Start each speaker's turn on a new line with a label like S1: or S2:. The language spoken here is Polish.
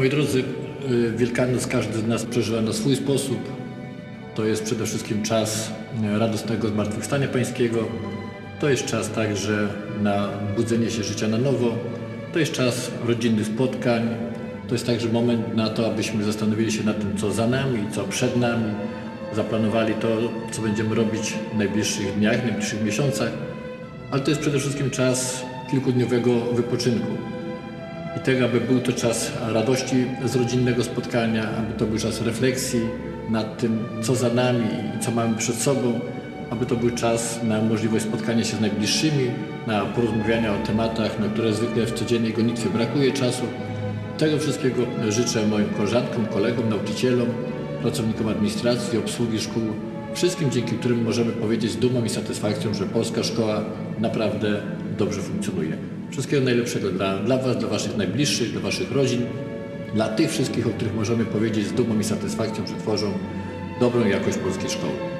S1: Moi drodzy, y, Wielkanoc każdy z nas przeżywa na swój sposób. To jest przede wszystkim czas y, radosnego zmartwychwstania Pańskiego, to jest czas także na budzenie się życia na nowo. To jest czas rodzinnych spotkań. To jest także moment na to, abyśmy zastanowili się nad tym, co za nami, co przed nami. Zaplanowali to, co będziemy robić w najbliższych dniach, w najbliższych miesiącach. Ale to jest przede wszystkim czas kilkudniowego wypoczynku i tego, aby był to czas radości z rodzinnego spotkania, aby to był czas refleksji nad tym, co za nami i co mamy przed sobą, aby to był czas na możliwość spotkania się z najbliższymi, na porozmawiania o tematach, na które zwykle w codziennej gonitwie brakuje czasu. Tego wszystkiego życzę moim koleżankom, kolegom, nauczycielom, pracownikom administracji, obsługi szkół, wszystkim, dzięki którym możemy powiedzieć z dumą i satysfakcją, że polska szkoła naprawdę dobrze funkcjonuje. Wszystkiego najlepszego dla, dla Was, dla Waszych najbliższych, dla Waszych rodzin, dla tych wszystkich, o których możemy powiedzieć z dumą i satysfakcją, że tworzą dobrą jakość polskiej szkoły.